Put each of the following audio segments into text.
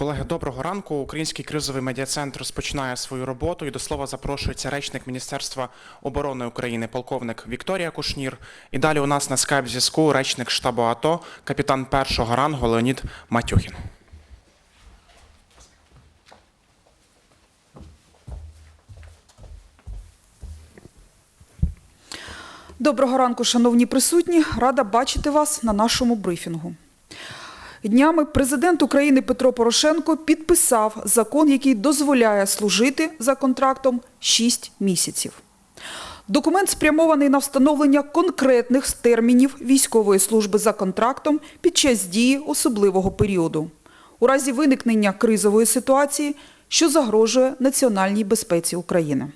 Колеги, доброго ранку. Український кризовий медіа-центр розпочинає свою роботу і до слова запрошується речник Міністерства оборони України, полковник Вікторія Кушнір. І далі у нас на скайп-зв'язку речник штабу АТО, капітан першого рангу Леонід Матюхін. Доброго ранку, шановні присутні. Рада бачити вас на нашому брифінгу. Днями президент України Петро Порошенко підписав закон, який дозволяє служити за контрактом 6 місяців. Документ спрямований на встановлення конкретних термінів військової служби за контрактом під час дії особливого періоду у разі виникнення кризової ситуації, що загрожує національній безпеці України.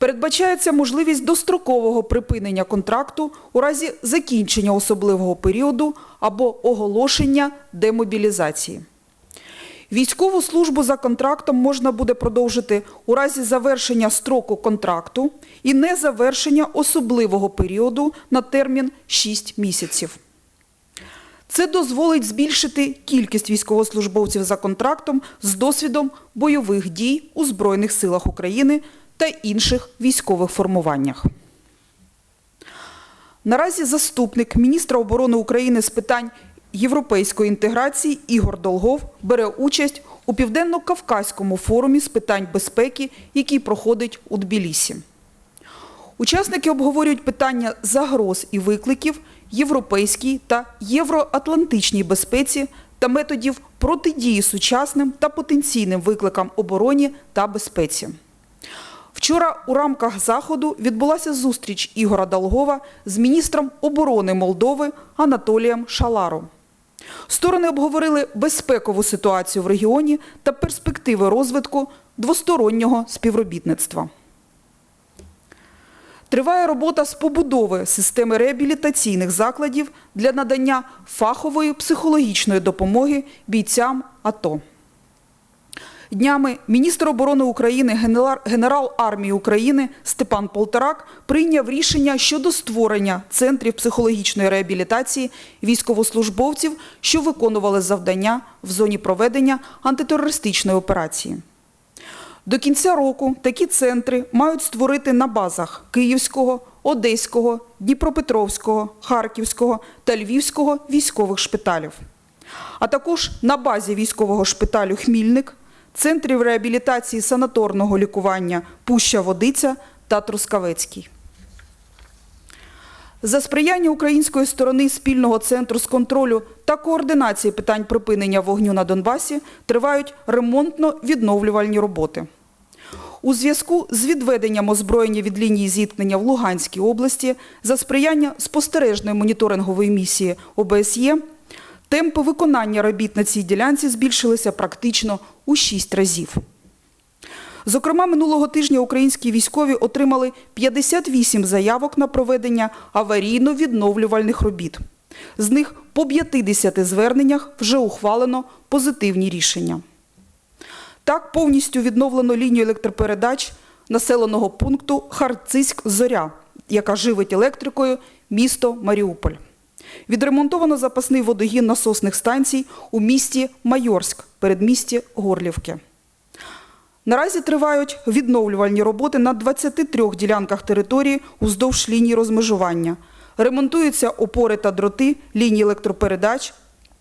Передбачається можливість дострокового припинення контракту у разі закінчення особливого періоду або оголошення демобілізації. Військову службу за контрактом можна буде продовжити у разі завершення строку контракту і незавершення особливого періоду на термін 6 місяців. Це дозволить збільшити кількість військовослужбовців за контрактом з досвідом бойових дій у Збройних силах України та інших військових формуваннях. Наразі заступник міністра оборони України з питань європейської інтеграції Ігор Долгов бере участь у Південно-Кавказькому форумі з питань безпеки, який проходить у Тбілісі. Учасники обговорюють питання загроз і викликів європейській та євроатлантичній безпеці та методів протидії сучасним та потенційним викликам обороні та безпеці. Вчора у рамках заходу відбулася зустріч Ігора Долгова з міністром оборони Молдови Анатолієм Шаларом. Сторони обговорили безпекову ситуацію в регіоні та перспективи розвитку двостороннього співробітництва. Триває робота з побудови системи реабілітаційних закладів для надання фахової психологічної допомоги бійцям АТО. Днями міністр оборони України, генерал- армії України Степан Полторак прийняв рішення щодо створення центрів психологічної реабілітації військовослужбовців, що виконували завдання в зоні проведення антитерористичної операції. До кінця року такі центри мають створити на базах Київського, Одеського, Дніпропетровського, Харківського та Львівського військових шпиталів, а також на базі військового шпиталю Хмільник, центрів реабілітації санаторного лікування Пуща Водиця та Трускавецький. За сприяння української сторони спільного центру з контролю та координації питань припинення вогню на Донбасі тривають ремонтно-відновлювальні роботи. У зв'язку з відведенням озброєння від лінії зіткнення в Луганській області за сприяння спостережної моніторингової місії ОБСЄ темпи виконання робіт на цій ділянці збільшилися практично у 6 разів. Зокрема, минулого тижня українські військові отримали 58 заявок на проведення аварійно-відновлювальних робіт. З них по 50 зверненнях вже ухвалено позитивні рішення. Так, повністю відновлено лінію електропередач населеного пункту Харциськ-Зоря, яка живить електрикою місто Маріуполь. Відремонтовано запасний водогін насосних станцій у місті Майорськ, передмісті Горлівки. Наразі тривають відновлювальні роботи на 23 ділянках території уздовж лінії розмежування. Ремонтуються опори та дроти лінії електропередач,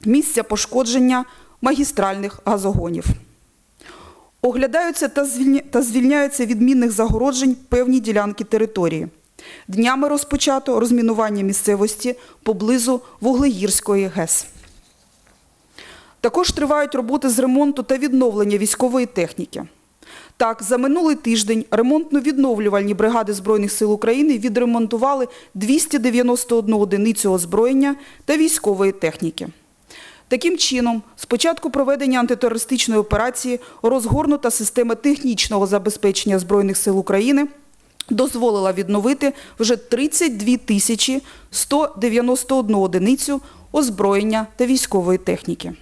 місця пошкодження магістральних газогонів. Оглядаються та звільняються від мінних загороджень певні ділянки території. Днями розпочато розмінування місцевості поблизу Вуглегірської ГЕС. Також тривають роботи з ремонту та відновлення військової техніки. Так, за минулий тиждень ремонтно-відновлювальні бригади Збройних сил України відремонтували 291 одиницю озброєння та військової техніки. Таким чином, з початку проведення антитерористичної операції розгорнута система технічного забезпечення Збройних сил України дозволила відновити вже 32 тисячі 191 одиницю озброєння та військової техніки.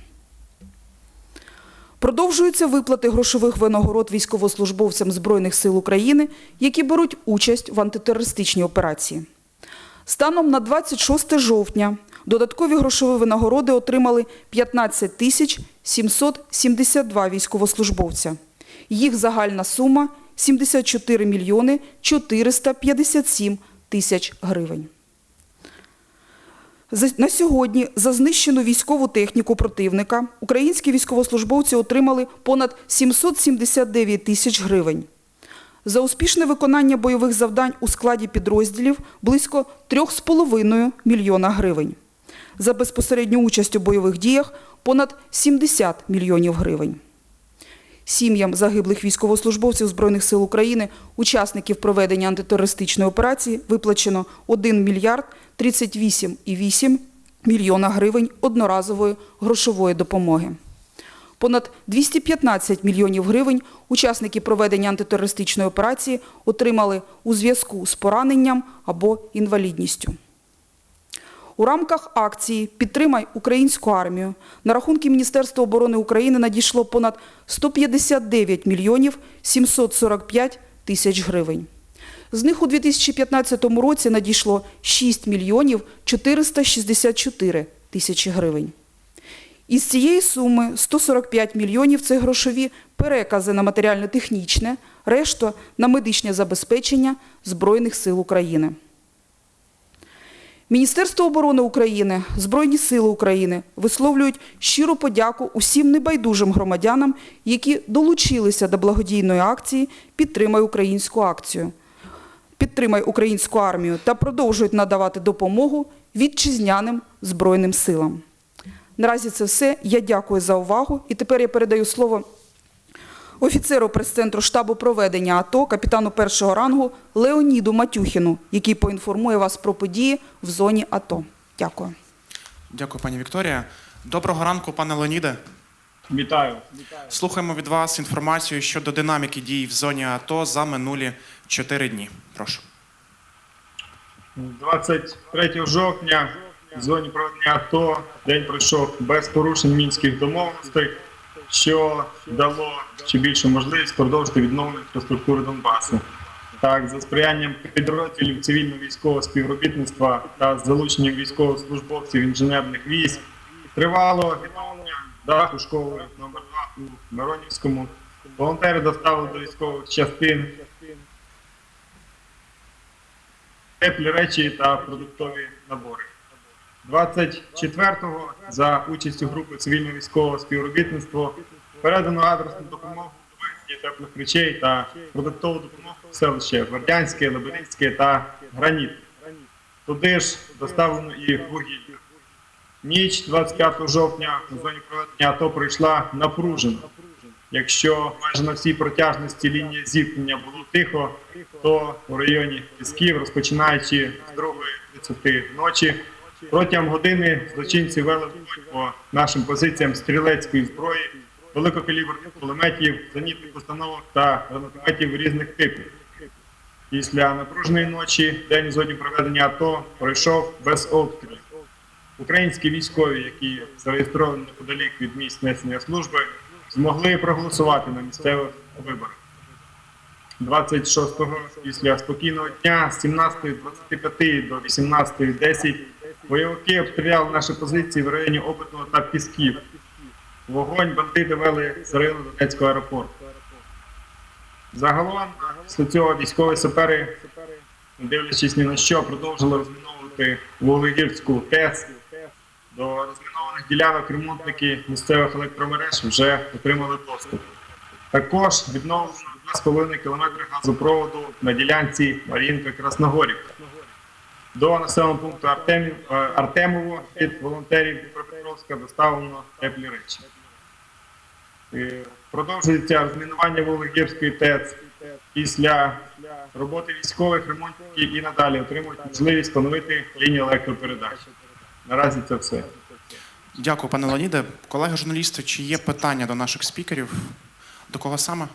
Продовжуються виплати грошових винагород військовослужбовцям Збройних сил України, які беруть участь в антитерористичній операції. Станом на 26 жовтня Додаткові грошові винагороди отримали 15 тисяч 772 військовослужбовця. Їх загальна сума 74 мільйони 457 тисяч гривень. На сьогодні за знищену військову техніку противника українські військовослужбовці отримали понад 779 тисяч гривень. За успішне виконання бойових завдань у складі підрозділів близько 3,5 мільйона гривень. За безпосередню участь у бойових діях понад 70 мільйонів гривень. Сім'ям загиблих військовослужбовців Збройних сил України, учасників проведення антитерористичної операції виплачено 1 мільярд 38,8 мільйона гривень одноразової грошової допомоги. Понад 215 мільйонів гривень учасники проведення антитерористичної операції отримали у зв'язку з пораненням або інвалідністю. У рамках акції Підтримай українську армію на рахунки Міністерства оборони України надійшло понад 159 мільйонів 745 тисяч гривень. З них у 2015 році надійшло 6 мільйонів 464 тисячі гривень. Із цієї суми 145 мільйонів – це грошові перекази на матеріально-технічне, решта – на медичне забезпечення Збройних сил України. Міністерство оборони України, Збройні сили України висловлюють щиру подяку усім небайдужим громадянам, які долучилися до благодійної акції Підтримай українську акцію. Підтримай українську армію та продовжують надавати допомогу вітчизняним Збройним силам. Наразі це все. Я дякую за увагу. І тепер я передаю слово офіцеру прес-центру штабу проведення АТО, капітану першого рангу Леоніду Матюхіну, який поінформує вас про події в зоні АТО. Дякую. Дякую, пані Вікторія. Доброго ранку, пане Леоніде. Вітаю. Слухаємо від вас інформацію щодо динаміки дій в зоні АТО за минулі 4 дні. Прошу. 23 жовтня в зоні проведення АТО день пройшов без порушень мінських домовленостей, що дало ще більшу можливість продовжити відновлення інфраструктури Донбасу. Так, за сприянням підрозділів цивільно-військового співробітництва та залученням військовослужбовців інженерних військ тривало відновлення даху школи номер 2 у Миронівському. Волонтери доставили до військових частин теплі речі та продуктові набори. 24-го за участю групи цивільно-військового співробітництва передано адресну допомогу теплих речей та продуктову допомогу в селище Гвардянське, Лебединське та Граніт. Туди ж доставлено і вугілля. Ніч 25 жовтня у зоні проведення АТО пройшла напружено. Якщо майже на всій протяжності лінії зіткнення було тихо, то у районі Пісків, розпочинаючи з 2.30 ночі, протягом години злочинці вели вогонь по нашим позиціям стрілецької зброї, великокаліберних кулеметів, зенітних установок та гранатометів різних типів. Після напруженої ночі день у зоні проведення АТО пройшов без обстрілів. Українські військові, які зареєстровані неподалік від місць несення служби, змогли проголосувати на місцевих виборах. 26-го після спокійного дня з 17.25 до 18.10 бойовики обстріляли наші позиції в районі Обидного та Пісків. Вогонь бандити вели з району Донецького аеропорту. Загалом, після цього військові сапери, дивлячись ні на що, продовжили розміновувати Вуглегірську ТЕС. До розмінованих ділянок ремонтники місцевих електромереж вже отримали доступ. Також відновлено 2,5 км газопроводу на ділянці Мар'їнка-Красногорівка. До населеного пункту Артемів, е, Артемово від волонтерів Дніпропетровська доставлено теплі речі. Е, Продовжується розмінування Вологірської ТЕЦ. Після роботи військових ремонтників і надалі отримують можливість встановити лінію електропередач. Наразі це все. Дякую, пане Леоніде. Колеги журналісти, чи є питання до наших спікерів? До кого саме?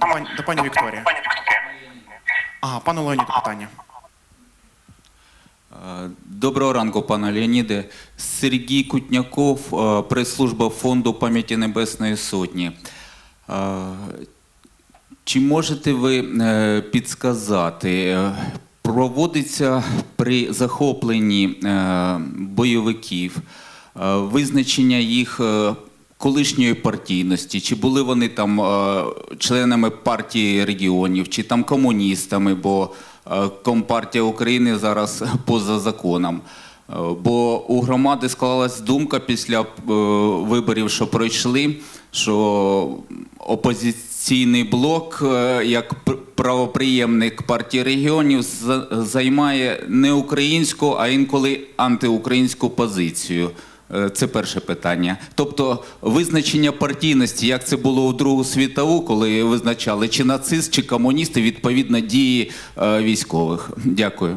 До пані, до пані Вікторії. Ага, пане Леоніду питання. Доброго ранку, пане Леоніде. Сергій Кутняков, е, прес-служба Фонду пам'яті Небесної Сотні. Е, Чи можете ви е, підсказати, проводиться при захопленні бойовиків, визначення їх колишньої партійності, чи були вони там членами партії регіонів, чи там комуністами, бо Компартія України зараз поза законом. Е, Бо у громади склалась думка після е, виборів, що пройшли, що опозиційний блок, е, як правоприємник партії регіонів, займає не українську, а інколи антиукраїнську позицію. Е, Це перше питання. Тобто визначення партійності, як це було у Другу світову, коли визначали чи нацист, чи комуністи відповідно дії е, військових. Дякую.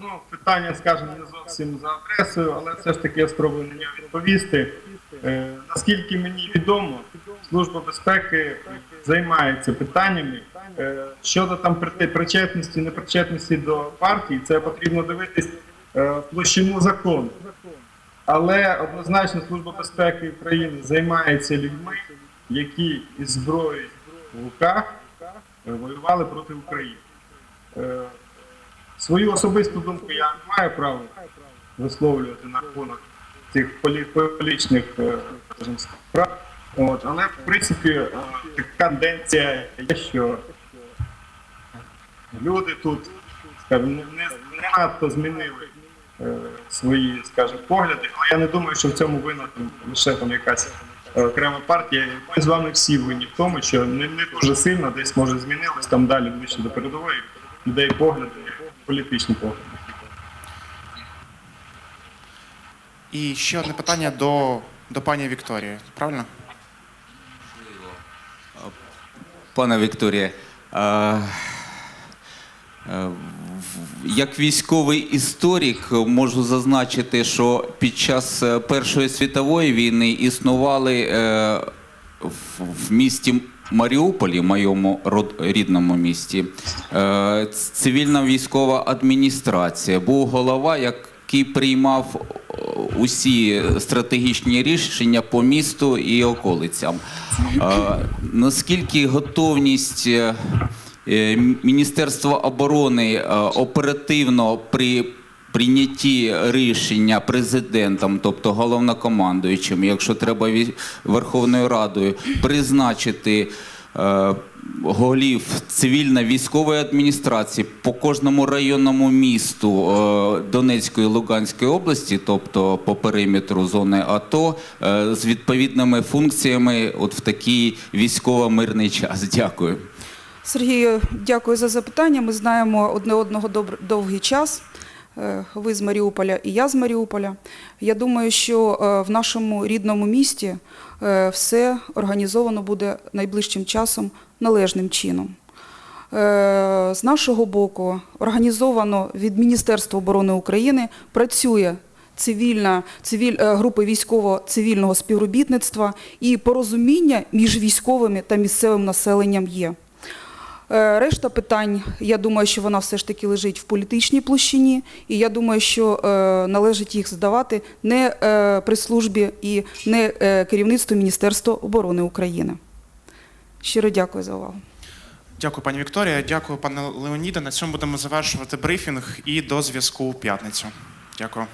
Ну, питання, скажімо, не зовсім за адресою, але все ж таки я спробую на нього відповісти. Е, наскільки мені відомо, Служба безпеки займається питаннями е, щодо там при- причетності, непричетності до партії, це потрібно дивитись площину закону. Але однозначно Служба безпеки України займається людьми, які із зброєю в руках е, воювали проти України. Е, Свою особисту думку я не маю права висловлювати на рахунок цих полі- політичних е, справ. От, але в принципі е, така тенденція є, що люди тут, скажімо, не, не, надто змінили е, свої, скажімо, погляди, але я не думаю, що в цьому винна там, лише там якась е, окрема партія. Ми з вами всі винні в тому, що не, не дуже сильно десь може змінилось там далі ближче до передової людей погляди, політичні погляди. І ще одне питання до, до пані Вікторії. Правильно? Пане Вікторія, е, е, в- як військовий історик можу зазначити, що під час е, Першої світової війни існували е, в- місті Маріуполі, моєму рідному місті, е, цивільна військова адміністрація. Був голова, який приймав усі стратегічні рішення по місту і околицям. Наскільки готовність е, е, оборони е, оперативно при прийнятті рішення президентом, тобто головнокомандуючим, якщо треба Верховною Радою, призначити е, голів цивільно-військової адміністрації по кожному районному місту Донецької і Луганської області, тобто по периметру зони АТО, з відповідними функціями от в такий військово-мирний час. Дякую. Сергію, дякую за запитання. Ми знаємо одне одного довгий час. Е, Ви з Маріуполя і я з Маріуполя. Я думаю, що е, в нашому рідному місті е, все організовано буде найближчим часом належним чином. Е, З нашого боку організовано від Міністерства оборони України працює цивільна цивіль, е, групи військово-цивільного співробітництва і порозуміння між військовими та місцевим населенням є. Е, Решта питань, я думаю, що вона все ж таки лежить в політичній площині, і я думаю, що е, належить їх здавати не е, прес-службі і не керівництву Міністерства оборони України. Щиро дякую за увагу. Дякую, пані Вікторія. Дякую, пане Леоніде. На цьому будемо завершувати брифінг і до зв'язку у п'ятницю. Дякую.